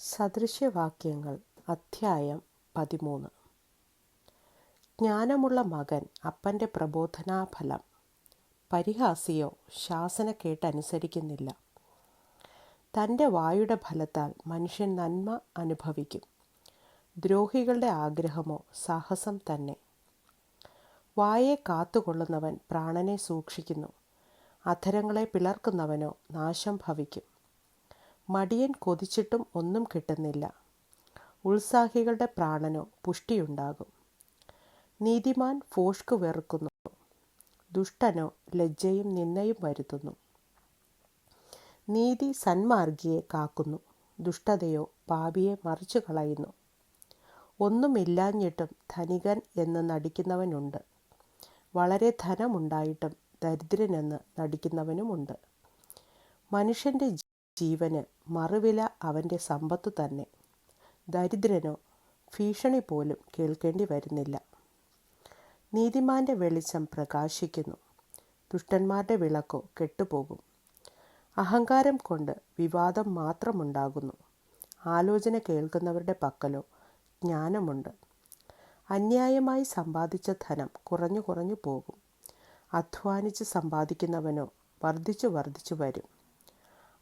സദൃശ്യവാക്യങ്ങൾ അധ്യായം പതിമൂന്ന്. ജ്ഞാനമുള്ള മകൻ അപ്പന്റെ പ്രബോധനാഫലം. പരിഹാസിയോ ശാസന കേട്ടനുസരിക്കുന്നില്ല തന്റെ വായുടെ ഫലത്താൽ മനുഷ്യൻ നന്മ അനുഭവിക്കും. ദ്രോഹികളുടെ ആഗ്രഹമോ സാഹസം തന്നെ. വായെ കാത്തുകൊള്ളുന്നവൻ പ്രാണനെ സൂക്ഷിക്കുന്നു. അധരങ്ങളെ പിളർക്കുന്നവനോ നാശം ഭവിക്കും. മടിയൻ കൊതിച്ചിട്ടും ഒന്നും കിട്ടുന്നില്ല. ഉത്സാഹികളുടെ പ്രാണനോ പുഷ്ടിയുണ്ടാകും. നീതിമാൻ ഫോഷ്ക്ക് വെറുക്കുന്നു. ദുഷ്ടനോ ലജ്ജയും നിന്നയും വരുത്തുന്നു. നീതി സന്മാർഗിയെ കാക്കുന്നു. ദുഷ്ടതയോ പാപിയെ മറിച്ചു കളയുന്നു ഒന്നുമില്ലാഞ്ഞിട്ടും ധനികൻ എന്ന് നടിക്കുന്നവനുണ്ട്. വളരെ ധനമുണ്ടായിട്ടും ദരിദ്രനെന്ന് നടിക്കുന്നവനുമുണ്ട്. മനുഷ്യന്റെ ജീവന് മറുവില അവന്റെ സമ്പത്തു തന്നെ. ദരിദ്രനോ ഭീഷണി പോലും കേൾക്കേണ്ടി വരുന്നില്ല. നീതിമാന്റെ വെളിച്ചം പ്രകാശിക്കുന്നു. ദുഷ്ടന്മാരുടെ വിളക്കോ കെട്ടുപോകും. അഹങ്കാരം കൊണ്ട് വിവാദം മാത്രമുണ്ടാകുന്നു. ആലോചന കേൾക്കുന്നവരുടെ പക്കലോ ജ്ഞാനമുണ്ട്. അന്യായമായി സമ്പാദിച്ച ധനം കുറഞ്ഞു കുറഞ്ഞു പോകും. അധ്വാനിച്ച് സമ്പാദിക്കുന്നവനോ വർദ്ധിച്ചു വർദ്ധിച്ചു വരും.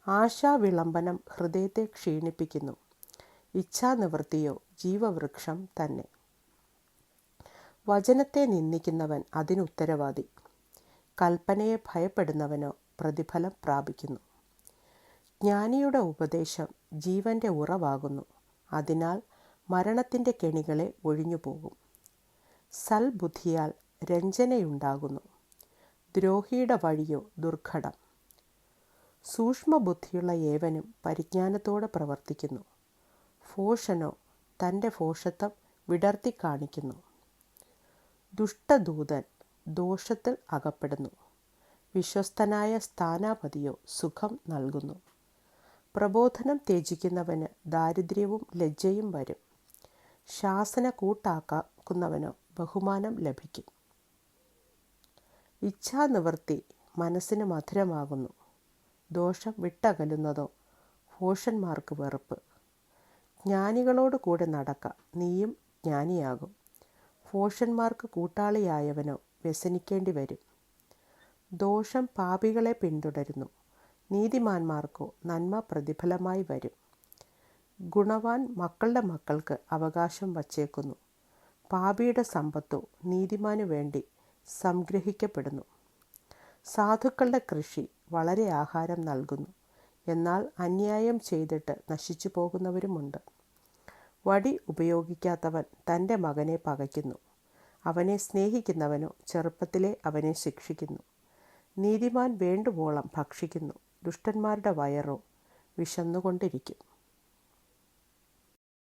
ആശാവിളംബനം ഹൃദയത്തെ ക്ഷീണിപ്പിക്കുന്നു. ഇച്ഛാനിവൃത്തിയോ ജീവവൃക്ഷം തന്നെ. വചനത്തെ നിന്ദിക്കുന്നവൻ അതിനുത്തരവാദി. കൽപ്പനയെ ഭയപ്പെടുന്നവനോ പ്രതിഫലം പ്രാപിക്കുന്നു. ജ്ഞാനിയുടെ ഉപദേശം ജീവന്റെ ഉറവാകുന്നു. അതിനാൽ മരണത്തിന്റെ കെണികളെ ഒഴിഞ്ഞു പോകും സൽബുദ്ധിയാൽ രഞ്ജനയുണ്ടാകുന്നു. ദ്രോഹിയുടെ വഴിയോ ദുർഘടം. സൂക്ഷ്മബുദ്ധിയുള്ള ഏവനും പരിജ്ഞാനത്തോടെ പ്രവർത്തിക്കുന്നു. ഫോഷനോ തന്റെ ഫോഷത്വം വിടർത്തി കാണിക്കുന്നു. ദുഷ്ടദൂതൻ ദോഷത്തിൽ അകപ്പെടുന്നു. വിശ്വസ്തനായ സ്ഥാനാപതിയോ സുഖം നൽകുന്നു. പ്രബോധനം ത്യജിക്കുന്നവന് ദാരിദ്ര്യവും ലജ്ജയും വരും. ശാസന കൂട്ടാക്കുന്നവനോ ബഹുമാനം ലഭിക്കും. ഇച്ഛാനിവൃത്തി മനസ്സിന് മധുരമാകുന്നു. ദോഷം വിട്ടകലുന്നതോ? ഭൂഷന്മാർക്ക് വെറുപ്പ്. ജ്ഞാനികളോട് കൂടെ നടക്ക. നീയും ജ്ഞാനിയാകും. ഭൂഷന്മാർക്ക് കൂട്ടാളിയായവനോ വ്യസനിക്കേണ്ടി വരും. ദോഷം പാപികളെ പിന്തുടരുന്നു. നീതിമാന്മാർക്കോ നന്മ പ്രതിഫലമായി വരും. ഗുണവാൻ മക്കളുടെ മക്കൾക്ക് അവകാശം വച്ചേക്കുന്നു. പാപിയുടെ സമ്പത്തോ നീതിമാനു വേണ്ടി സംഗ്രഹിക്കപ്പെടുന്നു. സാധുക്കളുടെ കൃഷി വളരെ ആഹാരം നൽകുന്നു. എന്നാൽ അന്യായം ചെയ്തിട്ട് നശിച്ചു പോകുന്നവരുമുണ്ട്. വടി ഉപയോഗിക്കാത്തവൻ തന്റെ മകനെ പകയ്ക്കുന്നു. അവനെ സ്നേഹിക്കുന്നവനോ ചെറുപ്പത്തിലെ അവനെ ശിക്ഷിക്കുന്നു. നീതിമാൻ വേണ്ടുവോളം ഭക്ഷിക്കുന്നു. ദുഷ്ടന്മാരുടെ വയറോ വിശന്നുകൊണ്ടിരിക്കും.